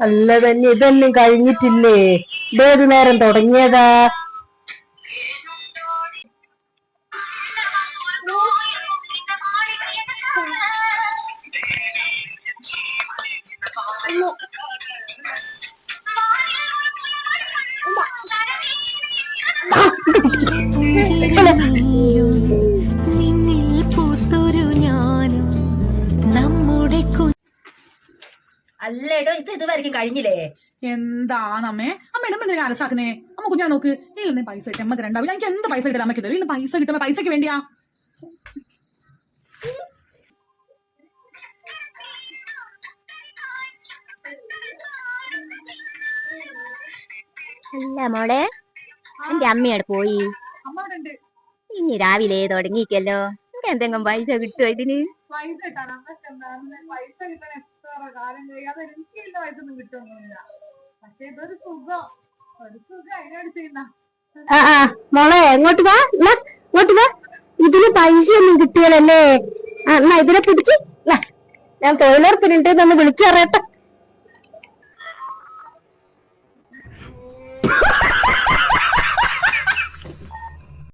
അല്ല തന്നെ ഇതൊന്നും കഴിഞ്ഞിട്ടില്ലേ? ഇതേത് നേരം തുടങ്ങിയതാ. പുഞ്ചിരിയും അല്ലേടോ ഇത് ഇതുവരെയും കഴിഞ്ഞില്ലേ? എന്താണമ്മേ? അമ്മ ഇടുമ്പോ എന്തിനാ അലസാക്കുന്നേ? അമ്മ കുഞ്ഞാ നോക്ക്. ഇതിൽ പൈസ കിട്ടും അമ്മയ്ക്ക് രണ്ടാവില്ല. എനിക്ക് എന്ത് പൈസ കിട്ടില്ല അമ്മയ്ക്ക് തരും. ഇന്ന് പൈസ കിട്ടുമ്പോ പൈസക്ക് വേണ്ടിയാ? അല്ല മോളെ എന്റെ അമ്മയോട് പോയി. ഇനി രാവിലെ തുടങ്ങിക്കല്ലോ ഇവിടെ എന്തെങ്കിലും പൈസ കിട്ടുമോ ഇതിന്? പൈസ കിട്ടാൻ. അമ്മയ്ക്ക് എന്താണ് പൈസ കിട്ടാൻ എത്ര കാലം കഴിയാതെ എനിക്ക് ഇതിന്റെ പൈസ ഒന്നും കിട്ടുന്നില്ല പക്ഷെ ഇതൊരു സുഖം. ഒരു സുഖം അതിനോട് ചെയ്യുന്ന. മോളെ എങ്ങോട്ട് വാ. ഇങ്ങോട്ട് വാ. ഇതിന് പൈസ ഒന്നും കിട്ടിയാലല്ലേ എന്നാ ഇതിനെ പിടിച്ച്. ഞാൻ തൊഴിലുറപ്പിനുണ്ട് എന്ന് വിളിച്ചു പറയട്ടെ.